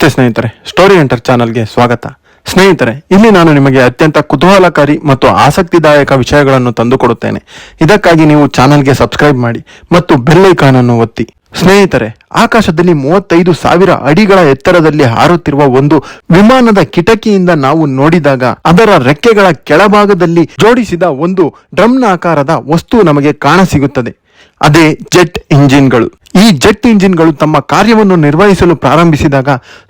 ನಮಸ್ತೆ ಸ್ನೇಹಿತರೆ story enter ಚಾನಲ್ಗೆ ಸ್ವಾಗತ. ಸ್ನೇಹಿತರೆ, ಇಲ್ಲಿ ನಾನು ನಿಮಗೆ ಅತ್ಯಂತ ಕುತೂಹಲಕಾರಿ ಮತ್ತು ಆಸಕ್ತಿದಾಯಕ ವಿಷಯಗಳನ್ನು ತಂದುಕೊಡುತ್ತೇನೆ. ಇದಕ್ಕಾಗಿ ನೀವು ಚಾನಲ್ಗೆ ಸಬ್ಸ್ಕ್ರೈಬ್ ಮಾಡಿ ಮತ್ತು ಬೆಲ್ಲೈಕಾನ್ ಅನ್ನು ಒತ್ತಿ. ಸ್ನೇಹಿತರೆ, ಆಕಾಶದಲ್ಲಿ ಮೂವತ್ತೈದು ಸಾವಿರ ಅಡಿಗಳ ಎತ್ತರದಲ್ಲಿ ಹಾರುತ್ತಿರುವ ಒಂದು ವಿಮಾನದ ಕಿಟಕಿಯಿಂದ ನಾವು ನೋಡಿದಾಗ ಅದರ ರೆಕ್ಕೆಗಳ ಕೆಳಭಾಗದಲ್ಲಿ ಜೋಡಿಸಿದ ಒಂದು ಡ್ರಮ್ನ ಆಕಾರದ ವಸ್ತು ನಮಗೆ ಕಾಣಸಿಗುತ್ತದೆ. ಅದೇ ಜೆಟ್ ಇಂಜಿನ್ಗಳು. ಈ ಜೆಟ್ ಇಂಜಿನ್ಗಳು ತಮ್ಮ ಕಾರ್ಯವನ್ನು ನಿರ್ವಹಿಸಲು ಪ್ರಾರಂಭಿಸಿದಾಗ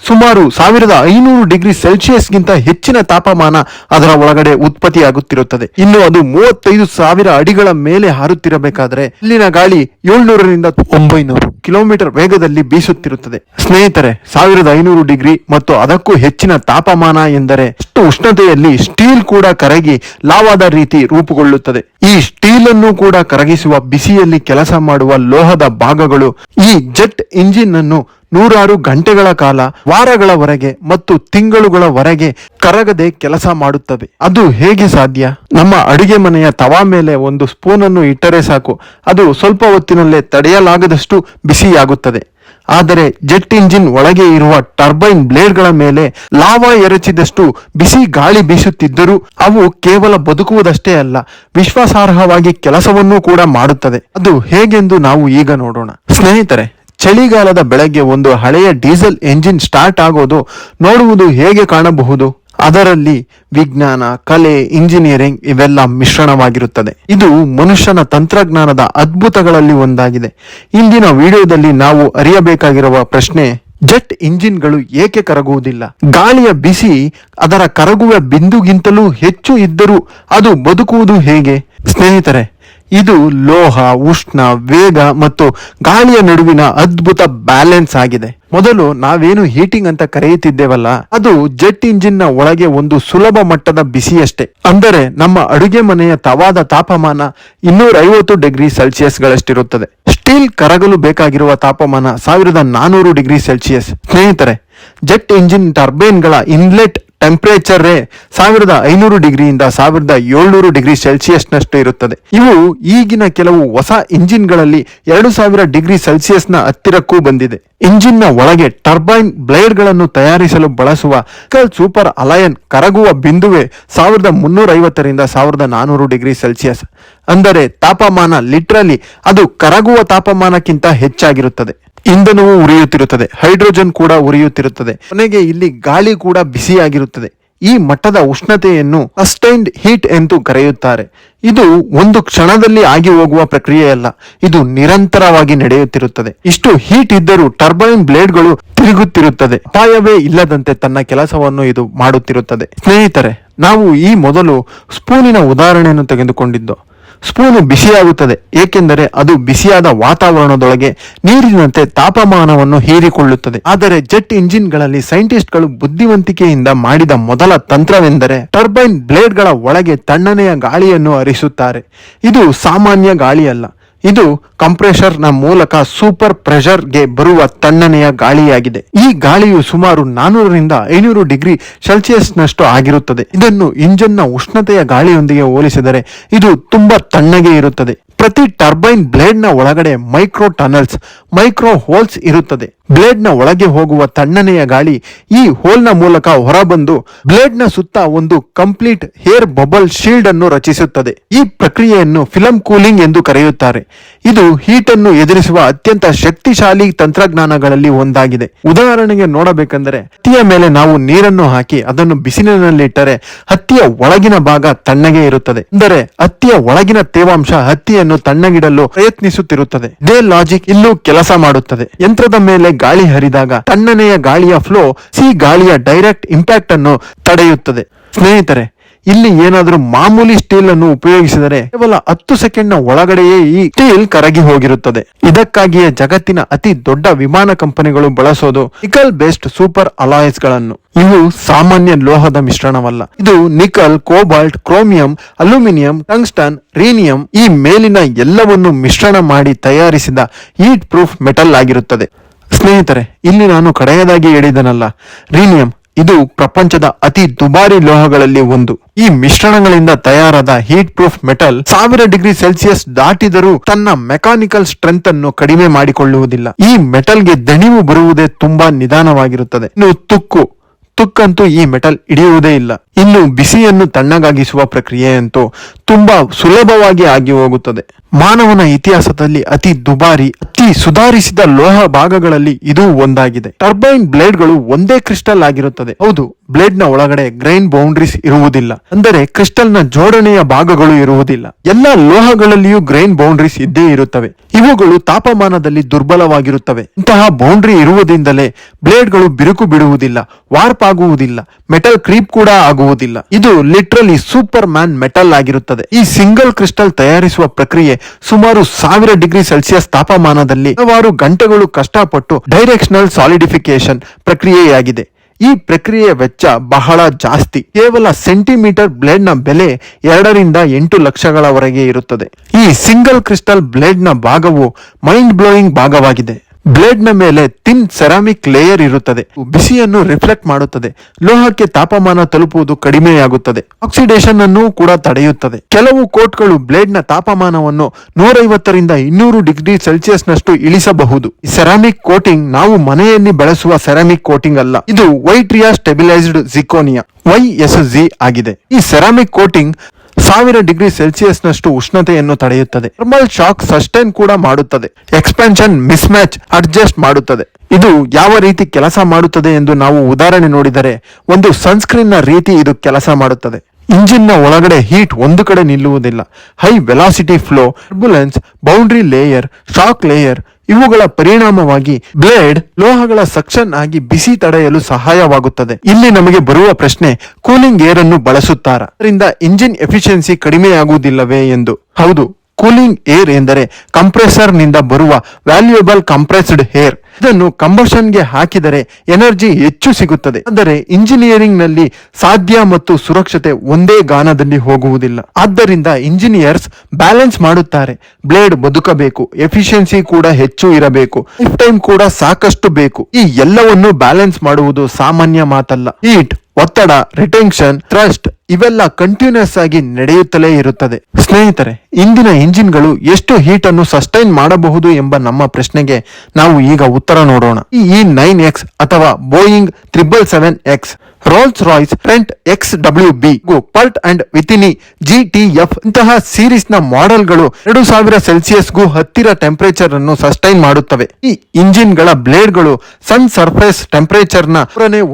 ಸುಮಾರು ಸಾವಿರದ ಐನೂರು ಡಿಗ್ರಿ ಸೆಲ್ಸಿಯಸ್ಗಿಂತ ಹೆಚ್ಚಿನ ತಾಪಮಾನ ಅದರ ಒಳಗಡೆ ಉತ್ಪತ್ತಿಯಾಗುತ್ತಿರುತ್ತದೆ. ಇನ್ನು ಅದು ಮೂವತ್ತೈದು ಸಾವಿರ ಅಡಿಗಳ ಮೇಲೆ ಹಾರುತ್ತಿರಬೇಕಾದರೆ ಇಲ್ಲಿನ ಗಾಳಿ ಏಳ್ನೂರರಿಂದ ಒಂಬೈನೂರು ಕಿಲೋಮೀಟರ್ ವೇಗದಲ್ಲಿ ಬೀಸುತ್ತಿರುತ್ತದೆ. ಸ್ನೇಹಿತರೆ, ಸಾವಿರದ ಐನೂರು ಡಿಗ್ರಿ ಮತ್ತು ಅದಕ್ಕೂ ಹೆಚ್ಚಿನ ತಾಪಮಾನ ಎಂದರೆ ಅಷ್ಟು ಉಷ್ಣತೆಯಲ್ಲಿ ಸ್ಟೀಲ್ ಕೂಡ ಕರಗಿ ಲಾವಾದ ರೀತಿ ರೂಪುಗೊಳ್ಳುತ್ತದೆ. ಈ ಸ್ಟೀಲ್ ಅನ್ನು ಕೂಡ ಕರಗಿಸುವ ಬಿಸಿಯಲ್ಲಿ ಕೆಲಸ ಮಾಡುವ ಲೋಹದ ಭಾಗಗಳು ಈ ಜೆಟ್ ಇಂಜಿನ್ ಅನ್ನು ನೂರಾರು ಗಂಟೆಗಳ ಕಾಲ, ವಾರಗಳವರೆಗೆ ಮತ್ತು ತಿಂಗಳುಗಳವರೆಗೆ ಕರಗದೆ ಕೆಲಸ ಮಾಡುತ್ತವೆ ಅದು ಹೇಗೆ ಸಾಧ್ಯ? ನಮ್ಮ ಅಡುಗೆ ಮನೆಯ ತವಾ ಮೇಲೆ ಒಂದು ಸ್ಪೂನ್ ಅನ್ನು ಇಟ್ಟರೆ ಸಾಕು. ಅದು ಸ್ವಲ್ಪ ಹೊತ್ತಿನಲ್ಲೇ ತಡೆಯಲಾಗದಷ್ಟು ಬಿಸಿಯಾಗುತ್ತದೆ. ಆದರೆ ಜೆಟ್ ಇಂಜಿನ್ ಒಳಗೆ ಇರುವ ಟರ್ಬೈನ್ ಬ್ಲೇಡ್ಗಳ ಮೇಲೆ ಲಾವಾ ಎರಚಿದಷ್ಟು ಬಿಸಿ ಗಾಳಿ ಬೀಸುತ್ತಿದ್ದರೂ ಅವು ಕೇವಲ ಬದುಕುವುದಷ್ಟೇ ಅಲ್ಲ, ವಿಶ್ವಾಸಾರ್ಹವಾಗಿ ಕೆಲಸವನ್ನೂ ಕೂಡ ಮಾಡುತ್ತದೆ. ಅದು ಹೇಗೆಂದು ನಾವು ಈಗ ನೋಡೋಣ. ಸ್ನೇಹಿತರೆ, ಚಳಿಗಾಲದ ಬೆಳಗ್ಗೆ ಒಂದು ಹಳೆಯ ಡೀಸೆಲ್ ಎಂಜಿನ್ ಸ್ಟಾರ್ಟ್ ಆಗೋದು ನೋಡುವುದು ಹೇಗೆ ಕಾಣಬಹುದು? ಅದರಲ್ಲಿ ವಿಜ್ಞಾನ, ಕಲೆ, ಇಂಜಿನಿಯರಿಂಗ್ ಇವೆಲ್ಲ ಮಿಶ್ರಣವಾಗಿರುತ್ತದೆ. ಇದು ಮನುಷ್ಯನ ತಂತ್ರಜ್ಞಾನದ ಅದ್ಭುತಗಳಲ್ಲಿ ಒಂದಾಗಿದೆ. ಇಂದಿನ ವಿಡಿಯೋದಲ್ಲಿ ನಾವು ಅರಿಯಬೇಕಾಗಿರುವ ಪ್ರಶ್ನೆ, ಜೆಟ್ ಇಂಜಿನ್ಗಳು ಏಕೆ ಕರಗುವುದಿಲ್ಲ? ಗಾಳಿಯ ಬಿಸಿ, ಅದರ ಕರಗುವ ಬಿಂದುಗಿಂತಲೂ ಹೆಚ್ಚು ಇದ್ದರೂ ಅದು ಬದುಕುವುದು ಹೇಗೆ? ಸ್ನೇಹಿತರೆ ಇದು ಲೋಹ, ಉಷ್ಣ, ವೇಗ ಮತ್ತು ಗಾಳಿಯ ನಡುವಿನ ಅದ್ಭುತ ಬ್ಯಾಲೆನ್ಸ್ ಆಗಿದೆ. ಮೊದಲು ನಾವೇನು ಹೀಟಿಂಗ್ ಅಂತ ಕರೆಯುತ್ತಿದ್ದೇವಲ್ಲ, ಅದು ಜೆಟ್ ಇಂಜಿನ್ನ ಒಳಗೆ ಒಂದು ಸುಲಭ ಮಟ್ಟದ ಬಿಸಿಯಷ್ಟೇ. ಅಂದರೆ ನಮ್ಮ ಅಡುಗೆ ಮನೆಯ ತವಾದ ತಾಪಮಾನ ಇನ್ನೂರ ಡಿಗ್ರಿ ಸೆಲ್ಸಿಯಸ್ ಗಳಷ್ಟಿರುತ್ತದೆ ಸ್ಟೀಲ್ ಕರಗಲು ಬೇಕಾಗಿರುವ ತಾಪಮಾನ ಸಾವಿರದ ನಾನೂರು ಡಿಗ್ರಿ ಸೆಲ್ಸಿಯಸ್. ಸ್ನೇಹಿತರೆ ಜೆಟ್ ಇಂಜಿನ್ ಟರ್ಬೈನ್ಗಳ ಇನ್ಲೆಟ್ ಟೆಂಪರೇಚರ್ ಸಾವಿರದ ಐನೂರು ಡಿಗ್ರಿಯಿಂದ ಸಾವಿರದ ಏಳ್ನೂರು ಡಿಗ್ರಿ ಸೆಲ್ಸಿಯಸ್ನಷ್ಟು ಇರುತ್ತದೆ. ಇವು ಈಗಿನ ಕೆಲವು ಹೊಸ ಇಂಜಿನ್ಗಳಲ್ಲಿ ಎರಡು ಸಾವಿರ ಡಿಗ್ರಿ ಸೆಲ್ಸಿಯಸ್ನ ಹತ್ತಿರಕ್ಕೂ ಬಂದಿದೆ. ಇಂಜಿನ್ನ ಒಳಗೆ ಟರ್ಬೈನ್ ಬ್ಲೇಡ್ಗಳನ್ನು ತಯಾರಿಸಲು ಬಳಸುವ ಕಲ್ ಸೂಪರ್ ಅಲಯನ್ ಕರಗುವ ಬಿಂದುವೆ ಸಾವಿರದ ಮುನ್ನೂರ ಐವತ್ತರಿಂದ ಸಾವಿರದ ನಾನೂರು ಡಿಗ್ರಿ ಸೆಲ್ಸಿಯಸ್ ಅಂದರೆ ತಾಪಮಾನ ಲಿಟ್ರಲಿ ಅದು ಕರಗುವ ತಾಪಮಾನಕ್ಕಿಂತ ಹೆಚ್ಚಾಗಿರುತ್ತದೆ. ಇಂಧನವು ಉರಿಯುತ್ತಿರುತ್ತದೆ, ಹೈಡ್ರೋಜನ್ ಕೂಡ ಉರಿಯುತ್ತಿರುತ್ತದೆ. ಕೊನೆಗೆ ಇಲ್ಲಿ ಗಾಳಿ ಕೂಡ ಬಿಸಿಯಾಗಿರುತ್ತದೆ. ಈ ಮಟ್ಟದ ಉಷ್ಣತೆಯನ್ನು ಸಸ್ಟೈನ್ಡ್ ಹೀಟ್ ಎಂದು ಕರೆಯುತ್ತಾರೆ. ಇದು ಒಂದು ಕ್ಷಣದಲ್ಲಿ ಆಗಿ ಹೋಗುವ ಪ್ರಕ್ರಿಯೆಯಲ್ಲ, ಇದು ನಿರಂತರವಾಗಿ ನಡೆಯುತ್ತಿರುತ್ತದೆ. ಇಷ್ಟು ಹೀಟ್ ಇದ್ದರೂ ಟರ್ಬೈನ್ ಬ್ಲೇಡ್ಗಳು ತಿರುಗುತ್ತಿರುತ್ತದೆ. ಅಪಾಯವೇ ಇಲ್ಲದಂತೆ ತನ್ನ ಕೆಲಸವನ್ನು ಇದು ಮಾಡುತ್ತಿರುತ್ತದೆ. ಸ್ನೇಹಿತರೆ, ನಾವು ಈ ಮೊದಲು ಸ್ಪೂನಿನ ಉದಾಹರಣೆಯನ್ನು ತೆಗೆದುಕೊಂಡಿದ್ದು? ಸ್ಪೂನು ಬಿಸಿಯಾಗುತ್ತದೆ. ಏಕೆಂದರೆ ಅದು ಬಿಸಿಯಾದ ವಾತಾವರಣದೊಳಗೆ ನೀರಿನಂತೆ ತಾಪಮಾನವನ್ನು ಹೀರಿಕೊಳ್ಳುತ್ತದೆ. ಆದರೆ ಜೆಟ್ ಇಂಜಿನ್ಗಳಲ್ಲಿ ಸೈಂಟಿಸ್ಟ್ಗಳು ಬುದ್ಧಿವಂತಿಕೆಯಿಂದ ಮಾಡಿದ ಮೊದಲ ತಂತ್ರವೆಂದರೆ ಟರ್ಬೈನ್ ಬ್ಲೇಡ್ಗಳ ಒಳಗೆ ತಣ್ಣನೆಯ ಗಾಳಿಯನ್ನು ಹರಿಸುತ್ತಾರೆ ಇದು ಸಾಮಾನ್ಯ ಗಾಳಿಯಲ್ಲ. ಇದು ಕಂಪ್ರೆಷರ್ನ ಮೂಲಕ ಸೂಪರ್ ಪ್ರೆಷರ್ಗೆ ಬರುವ ತಣ್ಣನೆಯ ಗಾಳಿಯಾಗಿದೆ. ಈ ಗಾಳಿಯು ಸುಮಾರು ನಾನೂರರಿಂದ ಐನೂರು ಡಿಗ್ರಿ ಸೆಲ್ಸಿಯಸ್ನಷ್ಟು ಆಗಿರುತ್ತದೆ. ಇದನ್ನು ಇಂಜಿನ್ನ ಉಷ್ಣತೆಯ ಗಾಳಿಯೊಂದಿಗೆ ಹೋಲಿಸಿದರೆ ಇದು ತುಂಬಾ ತಣ್ಣಗೆ ಇರುತ್ತದೆ. ಪ್ರತಿ ಟರ್ಬೈನ್ ಬ್ಲೇಡ್ನ ಒಳಗಡೆ ಮೈಕ್ರೋ ಟನಲ್ಸ್, ಮೈಕ್ರೋ ಹೋಲ್ಸ್ ಇರುತ್ತದೆ. ಬ್ಲೇಡ್ನ ಒಳಗೆ ಹೋಗುವ ತಣ್ಣನೆಯ ಗಾಳಿ ಈ ಹೋಲ್ನ ಮೂಲಕ ಹೊರಬಂದು ಬ್ಲೇಡ್ನ ಸುತ್ತ ಒಂದು ಕಂಪ್ಲೀಟ್ ಹೇರ್ ಬಬಲ್ ಶೀಲ್ಡ್ ಅನ್ನು ರಚಿಸುತ್ತದೆ. ಈ ಪ್ರಕ್ರಿಯೆಯನ್ನು ಫಿಲಂ ಕೂಲಿಂಗ್ ಎಂದು ಕರೆಯುತ್ತಾರೆ. ಇದು ಹೀಟ್ ಅನ್ನು ಎದುರಿಸುವ ಅತ್ಯಂತ ಶಕ್ತಿಶಾಲಿ ತಂತ್ರಜ್ಞಾನಗಳಲ್ಲಿ ಒಂದಾಗಿದೆ. ಉದಾಹರಣೆಗೆ ನೋಡಬೇಕೆಂದರೆ, ಹತ್ತಿಯ ಮೇಲೆ ನಾವು ನೀರನ್ನು ಹಾಕಿ ಅದನ್ನು ಬಿಸಿಲಿನಲ್ಲಿಟ್ಟರೆ ಹತ್ತಿಯ ಒಳಗಿನ ಭಾಗ ತಣ್ಣಗೆ ಇರುತ್ತದೆ. ಅಂದರೆ, ಹತ್ತಿಯ ಒಳಗಿನ ತೇವಾಂಶ ಹತ್ತಿಯನ್ನು ತಣ್ಣಗಿಡಲು ಪ್ರಯತ್ನಿಸುತ್ತಿರುತ್ತದೆ. ಇದೇ ಲಾಜಿಕ್ ಇಲ್ಲೂ ಕೆಲಸ ಮಾಡುತ್ತದೆ. ಯಂತ್ರದ ಮೇಲೆ ಗಾಳಿ ಹರಿದಾಗ ತಣ್ಣನೆಯ ಗಾಳಿಯ ಫ್ಲೋ ಸಿ ಗಾಳಿಯ ಡೈರೆಕ್ಟ್ ಇಂಪ್ಯಾಕ್ಟ್ ಅನ್ನು ತಡೆಯುತ್ತದೆ. ಸ್ನೇಹಿತರೆ, ಇಲ್ಲಿ ಏನಾದರೂ ಮಾಮೂಲಿ ಸ್ಟೀಲ್ ಅನ್ನು ಉಪಯೋಗಿಸಿದರೆ ಕೇವಲ ಹತ್ತು ಸೆಕೆಂಡ್ನ ಒಳಗಡೆಯೇ ಈ ಸ್ಟೀಲ್ ಕರಗಿ ಹೋಗಿರುತ್ತದೆ. ಇದಕ್ಕಾಗಿಯೇ ಜಗತ್ತಿನ ಅತಿ ದೊಡ್ಡ ವಿಮಾನ ಕಂಪನಿಗಳು ಬಳಸೋದು ನಿಕಲ್ ಬೇಸ್ಡ್ ಸೂಪರ್ ಅಲಾಯಸ್ಗಳನ್ನು. ಇವು ಸಾಮಾನ್ಯ ಲೋಹದ ಮಿಶ್ರಣವಲ್ಲ. ಇದು nickel, cobalt, chromium, aluminium, tungsten, rhenium ಈ ಮೇಲಿನ ಎಲ್ಲವನ್ನು ಮಿಶ್ರಣ ಮಾಡಿ ತಯಾರಿಸಿದ ಹೀಟ್ ಪ್ರೂಫ್ ಮೆಟಲ್ ಆಗಿರುತ್ತದೆ. ಸ್ನೇಹಿತರೆ, ಇಲ್ಲಿ ನಾನು ಕಡೆಯದಾಗಿ ಹೇಳಿದನಲ್ಲ. ರೀನಿಯಂ, ಇದು ಪ್ರಪಂಚದ ಅತಿ ದುಬಾರಿ ಲೋಹಗಳಲ್ಲಿ ಒಂದು. ಈ ಮಿಶ್ರಣಗಳಿಂದ ತಯಾರಾದ ಹೀಟ್ ಪ್ರೂಫ್ ಮೆಟಲ್ ಸಾವಿರ ಡಿಗ್ರಿ ಸೆಲ್ಸಿಯಸ್ ದಾಟಿದರೂ ತನ್ನ ಮೆಕಾನಿಕಲ್ ಸ್ಟ್ರೆಂತ್ ಅನ್ನು ಕಡಿಮೆ ಮಾಡಿಕೊಳ್ಳುವುದಿಲ್ಲ. ಈ ಮೆಟಲ್ಗೆ ದಣಿವು ಬರುವುದೇ ತುಂಬಾ ನಿಧಾನವಾಗಿರುತ್ತದೆ. ಇನ್ನು ತುಕ್ಕು, ತುಕ್ಕಂತೂ ಈ ಮೆಟಲ್ ಹಿಡಿಯುವುದೇ ಇಲ್ಲ. ಇನ್ನು ಬಿಸಿಯನ್ನು ತಣ್ಣಗಾಗಿಸುವ ಪ್ರಕ್ರಿಯೆ ಅಂತೂ ತುಂಬಾ ಸುಲಭವಾಗಿ ಆಗಿ ಹೋಗುತ್ತದೆ. ಮಾನವನ ಇತಿಹಾಸದಲ್ಲಿ ಅತಿ ದುಬಾರಿ, ಅತಿ ಸುಧಾರಿಸಿದ ಲೋಹ ಭಾಗಗಳಲ್ಲಿ ಇದು ಒಂದಾಗಿದೆ. ಟರ್ಬೈನ್ ಬ್ಲೇಡ್ಗಳು ಒಂದೇ ಕ್ರಿಸ್ಟಲ್ ಆಗಿರುತ್ತದೆ. ಹೌದು ಬ್ಲೇಡ್ನ ಒಳಗಡೆ ಗ್ರೈನ್ ಬೌಂಡ್ರೀಸ್ ಇರುವುದಿಲ್ಲ. ಅಂದರೆ ಕ್ರಿಸ್ಟಲ್ನ ಜೋಡಣೆಯ ಭಾಗಗಳು ಇರುವುದಿಲ್ಲ. ಎಲ್ಲ ಲೋಹಗಳಲ್ಲಿಯೂ ಗ್ರೈನ್ ಬೌಂಡ್ರೀಸ್ ಇದ್ದೇ ಇರುತ್ತವೆ. ಇವುಗಳು ತಾಪಮಾನದಲ್ಲಿ ದುರ್ಬಲವಾಗಿರುತ್ತವೆ. ಇಂತಹ ಬೌಂಡ್ರಿ ಇರುವುದರಿಂದಲೇ ಬ್ಲೇಡ್ಗಳು ಬಿರುಕು ಬಿಡುವುದಿಲ್ಲ, ವಾರ್ಪ್ ಆಗುವುದಿಲ್ಲ. ಮೆಟಲ್ ಕ್ರೀಪ್ ಕೂಡ ಆಗುವುದಿಲ್ಲ ಇದು ಲಿಟ್ರಲಿ ಸೂಪರ್ ಮ್ಯಾನ್ ಮೆಟಲ್ ಆಗಿರುತ್ತದೆ. ಈ ಸಿಂಗಲ್ ಕ್ರಿಸ್ಟಲ್ ತಯಾರಿಸುವ ಪ್ರಕ್ರಿಯೆ ಸುಮಾರು ಸಾವಿರ ಡಿಗ್ರಿ ಸೆಲ್ಸಿಯಸ್ ತಾಪಮಾನದಲ್ಲಿ ಹಲವಾರು ಗಂಟೆಗಳು ಕಷ್ಟಪಟ್ಟು ಡೈರೆಕ್ಷನಲ್ ಸಾಲಿಡಿಫಿಕೇಶನ್ ಪ್ರಕ್ರಿಯೆಯಾಗಿದೆ. ಈ ಪ್ರಕ್ರಿಯೆಯ ವೆಚ್ಚ ಬಹಳ ಜಾಸ್ತಿ. ಕೇವಲ ಸೆಂಟಿಮೀಟರ್ ಬ್ಲೇಡ್ನ ಬೆಲೆ ಎರಡರಿಂದ ಎಂಟು ಲಕ್ಷಗಳವರೆಗೆ ಇರುತ್ತದೆ. ಈ ಸಿಂಗಲ್ ಕ್ರಿಸ್ಟಲ್ ಬ್ಲೇಡ್ನ ಭಾಗವು ಮೈಂಡ್ ಬ್ಲೋಯಿಂಗ್ ಭಾಗವಾಗಿದೆ. ಬ್ಲೇಡ್ನ ಮೇಲೆ ತಿನ್ ಸೆರಾಮಿಕ್ ಲೇಯರ್ ಇರುತ್ತದೆ. ಬಿಸಿಯನ್ನು ರಿಫ್ಲೆಕ್ಟ್ ಮಾಡುತ್ತದೆ. ಲೋಹಕ್ಕೆ ತಾಪಮಾನ ತಲುಪುವುದು ಕಡಿಮೆಯಾಗುತ್ತದೆ. ಆಕ್ಸಿಡೇಷನ್ ಅನ್ನು ಕೂಡ ತಡೆಯುತ್ತದೆ. ಕೆಲವು ಕೋಟ್ಗಳು ಬ್ಲೇಡ್ನ ತಾಪಮಾನವನ್ನು ನೂರೈವತ್ತರಿಂದ ಇನ್ನೂರು ಡಿಗ್ರಿ ಸೆಲ್ಸಿಯಸ್ ನಷ್ಟು ಇಳಿಸಬಹುದು ಸೆರಾಮಿಕ್ ಕೋಟಿಂಗ್ ನಾವು ಮನೆಯಲ್ಲಿ ಬಳಸುವ ಸೆರಾಮಿಕ್ ಕೋಟಿಂಗ್ ಅಲ್ಲ. ಇದು yttria stabilised zirconia Y S Z ಆಗಿದೆ. ಈ ಸೆರಾಮಿಕ್ ಕೋಟಿಂಗ್ ಸಾವಿರ ಡಿಗ್ರಿ ಸೆಲ್ಸಿಯಸ್ ನಷ್ಟು ಉಷ್ಣತೆಯನ್ನು ತಡೆಯುತ್ತದೆ. ಥರ್ಮಲ್ ಶಾಕ್ ಸಸ್ಟೈನ್ ಕೂಡ ಮಾಡುತ್ತದೆ. ಎಕ್ಸ್ಪೆನ್ಷನ್ ಮಿಸ್ ಮ್ಯಾಚ್ ಅಡ್ಜಸ್ಟ್ ಮಾಡುತ್ತದೆ. ಇದು ಯಾವ ರೀತಿ ಕೆಲಸ ಮಾಡುತ್ತದೆ ಎಂದು ನಾವು ಉದಾಹರಣೆ ನೋಡಿದರೆ, ಒಂದು ಸನ್ಸ್ಕ್ರೀನ್ನ ರೀತಿ ಇದು ಕೆಲಸ ಮಾಡುತ್ತದೆ. ಇಂಜಿನ್ನ ಒಳಗಡೆ ಹೀಟ್ ಒಂದು ಕಡೆ ನಿಲ್ಲುವುದಿಲ್ಲ. High velocity flow, turbulence, boundary layer, shock layer ಇವುಗಳ ಪರಿಣಾಮವಾಗಿ ಬ್ಲೇಡ್ ಲೋಹಗಳ ಸಕ್ಷನ್ ಆಗಿ ಬಿಸಿ ತಡೆಯಲು ಸಹಾಯವಾಗುತ್ತದೆ. ಇಲ್ಲಿ ನಮಗೆ ಬರುವ ಪ್ರಶ್ನೆ, ಕೂಲಿಂಗ್ ಏರ್ ಅನ್ನು ಬಳಸುತ್ತಾರ? ಅದರಿಂದ ಇಂಜಿನ್ ಎಫಿಷಿಯನ್ಸಿ ಕಡಿಮೆಯಾಗುವುದಿಲ್ಲವೇ ಎಂದು. ಹೌದು, ಕೂಲಿಂಗ್ ಏರ್ ಎಂದರೆ ಕಂಪ್ರೆಸರ್ನಿಂದ ಬರುವ ವ್ಯಾಲ್ಯೂಯಬಲ್ ಕಂಪ್ರೆಸ್ಡ್ ಏರ್. ಇದನ್ನು ಕಂಬಷನ್ಗೆ ಹಾಕಿದರೆ ಎನರ್ಜಿ ಹೆಚ್ಚು ಸಿಗುತ್ತದೆ. ಅಂದರೆ ಇಂಜಿನಿಯರಿಂಗ್ನಲ್ಲಿ ಸಾಧ್ಯ ಮತ್ತು ಸುರಕ್ಷತೆ ಒಂದೇ ಗಾನದಲ್ಲಿ ಹೋಗುವುದಿಲ್ಲ. ಆದ್ದರಿಂದ ಇಂಜಿನಿಯರ್ಸ್ ಬ್ಯಾಲೆನ್ಸ್ ಮಾಡುತ್ತಾರೆ. ಬ್ಲೇಡ್ ಬದುಕಬೇಕು, ಎಫಿಷಿಯನ್ಸಿ ಕೂಡ ಹೆಚ್ಚು ಇರಬೇಕು, ಲೈಫ್ ಟೈಮ್ ಕೂಡ ಸಾಕಷ್ಟು ಬೇಕು. ಈ ಎಲ್ಲವನ್ನು ಬ್ಯಾಲೆನ್ಸ್ ಮಾಡುವುದು ಸಾಮಾನ್ಯ ಮಾತಲ್ಲ. ಹೀಟ್, ಒತ್ತಡ, ರಿಟೆನ್ಷನ್, ಥ್ರಸ್ಟ್ ಇವೆಲ್ಲ ಕಂಟಿನ್ಯೂಸ್ ಆಗಿ ನಡೆಯುತ್ತಲೇ ಇರುತ್ತದೆ. ಸ್ನೇಹಿತರೆ, ಇಂದಿನ ಇಂಜಿನ್ಗಳು ಎಷ್ಟು ಹೀಟ್ ಅನ್ನು ಸಸ್ಟೈನ್ ಮಾಡಬಹುದು ಎಂಬ ನಮ್ಮ ಪ್ರಶ್ನೆಗೆ ನಾವು ಈಗ ಉತ್ತರ ನೋಡೋಣ. ಈ ನೈನ್ ಎಕ್ಸ್ ಅಥವಾ Boeing triple seven X Rolls Royce Trent X W B Pratt and Whitney G T F ಇಂತಹ ಸೀರೀಸ್ನ ಮಾಡೆಲ್ಗಳು ಎರಡು ಸಾವಿರ ಸೆಲ್ಸಿಯಸ್ ಗೂ ಹತ್ತಿರ ಟೆಂಪರೇಚರ್ ಅನ್ನು ಸಸ್ಟೈನ್ ಮಾಡುತ್ತವೆ. ಈ ಇಂಜಿನ್ಗಳ ಬ್ಲೇಡ್ಗಳು ಸನ್ ಸರ್ಫೇಸ್ ಟೆಂಪರೇಚರ್ನ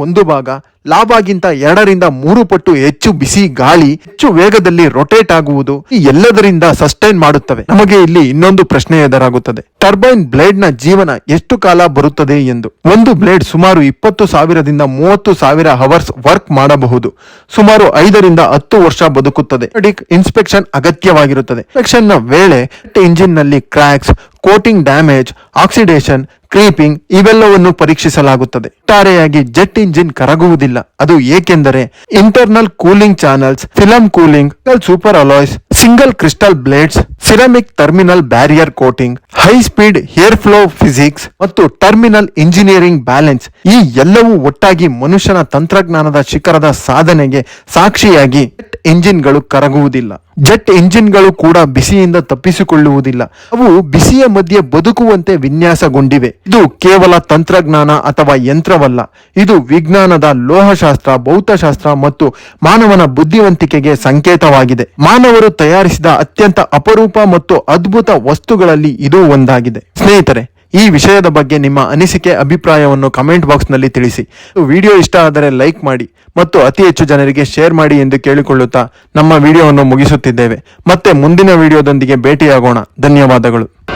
ಒಂದು ಭಾಗ ಲಾಭಗಿಂತ ಎರಡರಿಂದ ಮೂರು ಪಟ್ಟು ಹೆಚ್ಚು ಬಿಸಿ ಗಾಳಿ ಹೆಚ್ಚು ವೇಗದಲ್ಲಿ ರೊಟೇಟ್ ಆಗುವುದು ಈ ಎಲ್ಲದರಿಂದ ಸಸ್ಟೈನ್ ಮಾಡುತ್ತವೆ. ನಮಗೆ ಇಲ್ಲಿ ಇನ್ನೊಂದು ಪ್ರಶ್ನೆ ಎದುರಾಗುತ್ತದೆ. ಟರ್ಬೈನ್ ಬ್ಲೇಡ್ನ ಜೀವನ ಎಷ್ಟು ಕಾಲ ಬರುತ್ತದೆ ಎಂದು. ಒಂದು ಬ್ಲೇಡ್ ಸುಮಾರು ಇಪ್ಪತ್ತು ಸಾವಿರದಿಂದ ಮೂವತ್ತು ಸಾವಿರ ಅವರ್ಸ್ ವರ್ಕ್ ಮಾಡಬಹುದು. ಸುಮಾರು ಐದರಿಂದ ಹತ್ತು ವರ್ಷ ಬದುಕುತ್ತದೆ. ಇನ್ಸ್ಪೆಕ್ಷನ್ ಅಗತ್ಯವಾಗಿರುತ್ತದೆ. ಇನ್ಸ್ಪೆಕ್ಷನ್ನ ವೇಳೆ ಇಂಜಿನ್ನಲ್ಲಿ cracks coating damage, oxidation, creeping ಇವೆಲ್ಲವನ್ನು ಪರೀಕ್ಷಿಸಲಾಗುತ್ತದೆ. ಒಟ್ಟಾರೆಯಾಗಿ ಜೆಟ್ ಇಂಜಿನ್ ಕರಗುವುದಿಲ್ಲ. ಅದು ಏಕೆಂದರೆ internal cooling channels, film cooling super alloys, single crystal blades ceramic thermal barrier coating high speed air flow physics ಮತ್ತು ಟರ್ಮಿನಲ್ ಇಂಜಿನಿಯರಿಂಗ್ ಬ್ಯಾಲೆನ್ಸ್ ಈ ಎಲ್ಲವೂ ಒಟ್ಟಾಗಿ ಮನುಷ್ಯನ ತಂತ್ರಜ್ಞಾನದ ಶಿಖರದ ಸಾಧನೆಗೆ ಸಾಕ್ಷಿಯಾಗಿ ಜೆಟ್ ಇಂಜಿನ್ಗಳು ಕರಗುವುದಿಲ್ಲ. ಜೆಟ್ ಇಂಜಿನ್ಗಳು ಕೂಡ ಬಿಸಿಯಿಂದ ತಪ್ಪಿಸಿಕೊಳ್ಳುವುದಿಲ್ಲ. ಅವು ಬಿಸಿಯ ಮಧ್ಯೆ ಬದುಕುವಂತೆ ವಿನ್ಯಾಸಗೊಂಡಿವೆ. ಇದು ಕೇವಲ ತಂತ್ರಜ್ಞಾನ ಅಥವಾ ಯಂತ್ರವಲ್ಲ. ಇದು ವಿಜ್ಞಾನದ ಲೋಹಶಾಸ್ತ್ರ, ಭೌತಶಾಸ್ತ್ರ ಮತ್ತು ಮಾನವನ ಬುದ್ಧಿವಂತಿಕೆಗೆ ಸಂಕೇತವಾಗಿದೆ. ಮಾನವರು ತಯಾರಿಸಿದ ಅತ್ಯಂತ ಅಪರೂಪ ಮತ್ತು ಅದ್ಭುತ ವಸ್ತುಗಳಲ್ಲಿ ಇದು ಒಂದಾಗಿದೆ. ಸ್ನೇಹಿತರೆ, ಈ ವಿಷಯದ ಬಗ್ಗೆ ನಿಮ್ಮ ಅನಿಸಿಕೆ, ಅಭಿಪ್ರಾಯವನ್ನು ಕಮೆಂಟ್ ಬಾಕ್ಸ್ನಲ್ಲಿ ತಿಳಿಸಿ. ವಿಡಿಯೋ ಇಷ್ಟ ಆದರೆ ಲೈಕ್ ಮಾಡಿ ಮತ್ತು ಅತಿ ಹೆಚ್ಚು ಜನರಿಗೆ ಶೇರ್ ಮಾಡಿ ಎಂದು ಕೇಳಿಕೊಳ್ಳುತ್ತಾ ನಮ್ಮ ವಿಡಿಯೋವನ್ನು ಮುಗಿಸುತ್ತಿದ್ದೇವೆ. ಮತ್ತೆ ಮುಂದಿನ ವಿಡಿಯೋದೊಂದಿಗೆ ಭೇಟಿಯಾಗೋಣ. ಧನ್ಯವಾದಗಳು.